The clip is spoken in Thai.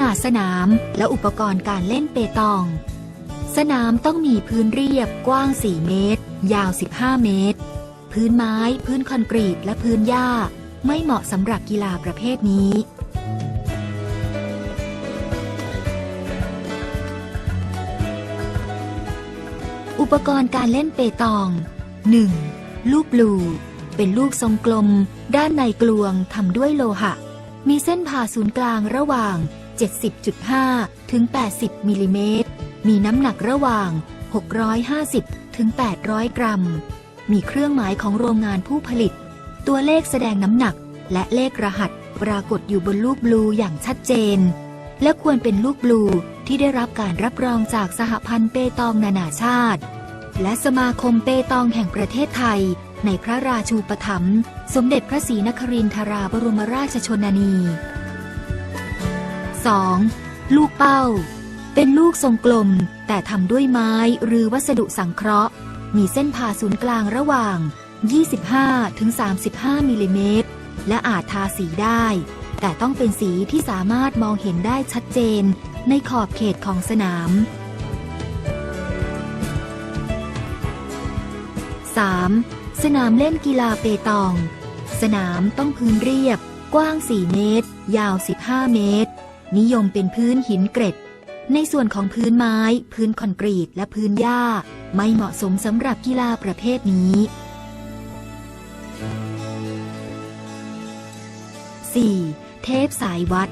นาดสนามและอุปกรณ์การเล่นเปตอง สนามต้องมีพื้นเรียบกว้าง 4 เมตร ยาว 15 เมตร พื้นไม้ พื้นคอนกรีต และพื้นหญ้า ไม่เหมาะสำหรับกีฬาประเภทนี้อุปกรณ์การเล่นเปตอง 1. ลูกบลู เป็นลูกทรงกลม ด้านในกลวงทำด้วยโลหะ มีเส้นผ่าศูนย์กลางระหว่าง 70.5 ถึง 80 มิลลิเมตร มีน้ำหนักระหว่าง 650 ถึง 800 กรัม มีเครื่องหมายของโรงงานผู้ผลิต ตัวเลขแสดงน้ำหนักและเลขรหัสปรากฏอยู่บนลูกบลูอย่างชัดเจน และควรเป็นลูกบลูที่ได้รับการรับรองจากสหพันธ์เปตองนานาชาติ และสมาคมเปตองแห่งประเทศไทย ในพระราชูปถัมภ์สมเด็จพระศรีนครินทราบรมราชชนนี 2. ลูกเป้า เป็นลูกทรงกลม แต่ทำด้วยไม้หรือวัสดุสังเคราะห์ มีเส้นผ่าศูนย์กลางระหว่าง 25ถึง35 มิลลิเมตร และอาจทาสีได้ แต่ต้องเป็นสีที่สามารถมองเห็นได้ชัดเจน ในขอบเขตของสนาม 3. สนามเล่นกีฬาเปตอง สนามต้องพื้นเรียบ กว้าง 4 เมตร ยาว 15 เมตร นิยมเป็นพื้นหินเกร็ด ในส่วนของพื้นไม้ พื้นคอนกรีตและพื้นหญ้า ไม่เหมาะสมสำหรับกีฬาประเภทนี้ 4. เทปสายวัด